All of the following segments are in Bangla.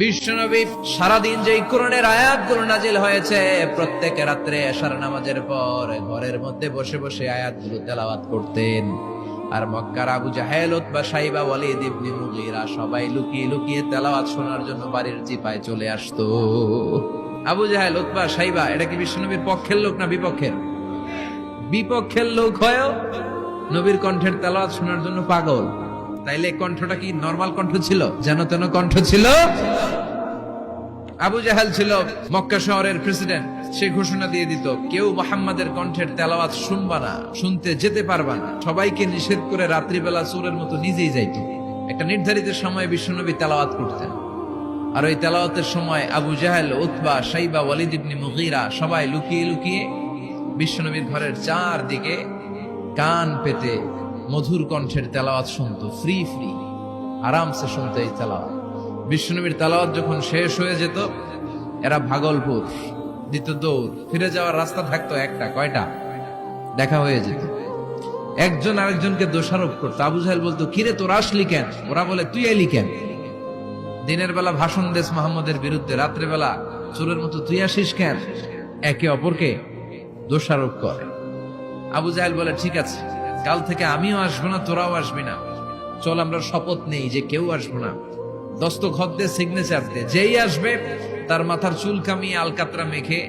বিশ্বনবী সারাদিন যে কোরআনের আয়াতগুলো নাজিল হয়েছে, প্রত্যেক রাত্রে এশার নামাজের পর ঘরের মধ্যে বসে বসে আয়াতগুলো তেলাওয়াত করতেন। আর মক্কার আবু জাহেল, উতবা, সাইবা, ওয়ালিদ ইবনে মুগীরা সবাই লুকিয়ে লুকিয়ে তেলাওয়াত শোনার জন্য বাড়ির জিপায় চলে আসতো। আবু জাহেল, উতবা, সাইবা, এটা কি বিশ্বনবীর পক্ষের লোক না বিপক্ষের? বিপক্ষের লোক হয়েও নবীর কণ্ঠের তেলাওয়াত শোনার জন্য পাগল। তাইলে কণ্ঠটা কি নর্মাল কণ্ঠ ছিল? যেন তেন কণ্ঠ ছিল? আবু জাহাল ছিল মক্কা শহরের প্রেসিডেন্ট সে ঘোষণা দিয়ে দিত, কেউ মোহাম্মদের কণ্ঠের তেলাওয়াত শুনবা না, শুনতে যেতে পারবা না। সবাইকে নিষেধ করে রাত্রিবেলা চোরের মতো নিজেই যাইত। একটা নির্ধারিত সময়ে বিশ্বনবী তেলাওয়াত করতেন। আর ওই তেলাওয়াতের সময় আবু জাহেল, উতবা সাইবা ওয়ালিদ ইবনে মুগীরা সবাই লুকিয়ে লুকিয়ে বিশ্বনবীর ঘরের চারদিকে কান পেতে মধুর কণ্ঠের তেলাওয়াত শুনতো ফ্রি ফ্রি আরামসে শুনতো এই তেলাওয়াত। বিশ্বনবীর তেলাওয়াত যখন শেষ হয়ে যেত, এরা ভাগলপুর দিত দৌড় ফিরে যাওয়ার রাস্তা থাকতো একটা, কয়টা? দেখা হয়ে যেত। একজন আরেকজনকে দোষারোপ করতো। আবু জাহেল বলতো, কিরে, তোর আসলি কেন? ওরা বলে, তুই এলি কেন? দিনের বেলা ভাষণ দেশ মোহাম্মদের বিরুদ্ধে, রাত্রে বেলা চোরের মতো, তুই আসিস কেন? একে অপরকে দোষারোপ করে। আবু জাহেল বলে, ঠিক আছে কাল থেকে আমিও আসব না, তোরাও আসবি না। চল, আমরা শপথ নেই যে কেউ আসব না। দস্তখত দে সিগনেচার দে। যেই আসবে, তার মাথার চুল কামিয়ে আলকাতরা মেখে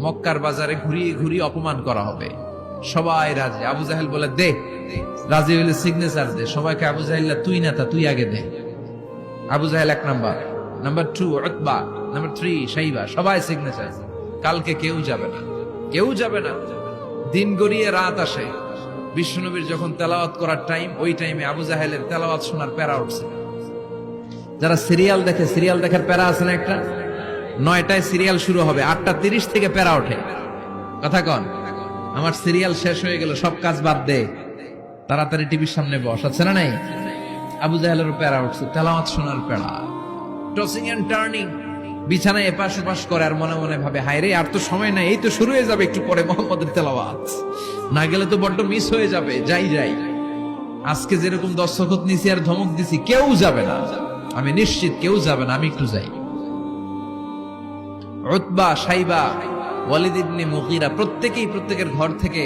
মক্কার বাজারে ঘুরিয়ে ঘুরিয়ে অপমান করা হবে। সবাই রাজি। আবু জাহেল বলে, দে, রাজি হইলে সিগনেচার দে। সবাইকে, আবু জাহেল্লা তুই না তা, তুই আগে দে। আবু জাহেল এক number. Number two Utba. Number three Shaiba. সবাই সিগনেচার কালকে কেউ যাবে না। কেউ যাবে না। দিন গড়িয়ে রাত আসে। বিশ্বনবীর যখন তেলাওয়াত করার টাইম ওই টাইমে আবু জাহেলের তেলাওয়াত শোনার প্যারা উঠছে। যারা সিরিয়াল দেখে সিরিয়াল দেখার প্যারা আছে না একটা? নয়টায় সিরিয়াল শুরু হবে, আটটা তিরিশ থেকে প্যারা ওঠে। কথা কন, আমার সিরিয়াল শেষ হয়ে গেল সব কাজ বাদ দে। তাড়াতাড়ি টিভির সামনে বস, আছে না নাই? আবু জাহেলের প্যারা উঠছে, তেলাওয়াত শোনার প্যারা। টসিং এন্ড টার্নিং বিছানায় এপাশ ওপাশ করে আর মনে মনে ভাবে হায় রে আর তো সময় নাই, এই তো শুরু হয়ে যাবে একটু পরে মোহাম্মদের তেলাওয়াত। না গেলে তো বড্ড মিস হয়ে যাবে। যাই যাই। আজকে যেরকম দর্শকত নিছি আর ধমক দিছি, কেউ যাবে না। আমি নিশ্চিত কেউ যাবে না, আমি একটু যাই। উতবা, সাইবা প্রত্যেকেই প্রত্যেকের ঘর থেকে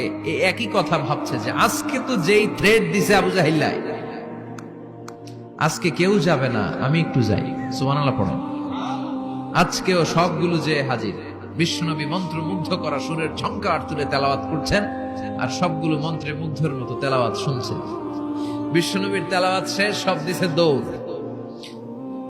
একই কথা ভাবছে যে, আজকে তো যেই থ্রেড দিছে আবু জাহিল্লাই আজকে কেউ যাবে না, আমি একটু যাই। সুবহানাল্লাহ পড়ো। আজকেও সবগুলো যে হাজির। বিশ্বনবী মন্ত্র মুগ্ধ করা সুরের ঝঙ্কার তুলে তেলাওয়াত করছেন আর সবগুলো মন্ত্রে মুগ্ধের মতো তেলাওয়াত শুনছেন। বিশ্বনবীর তেলাওয়াত শেষ, সব দিছে দৌড়।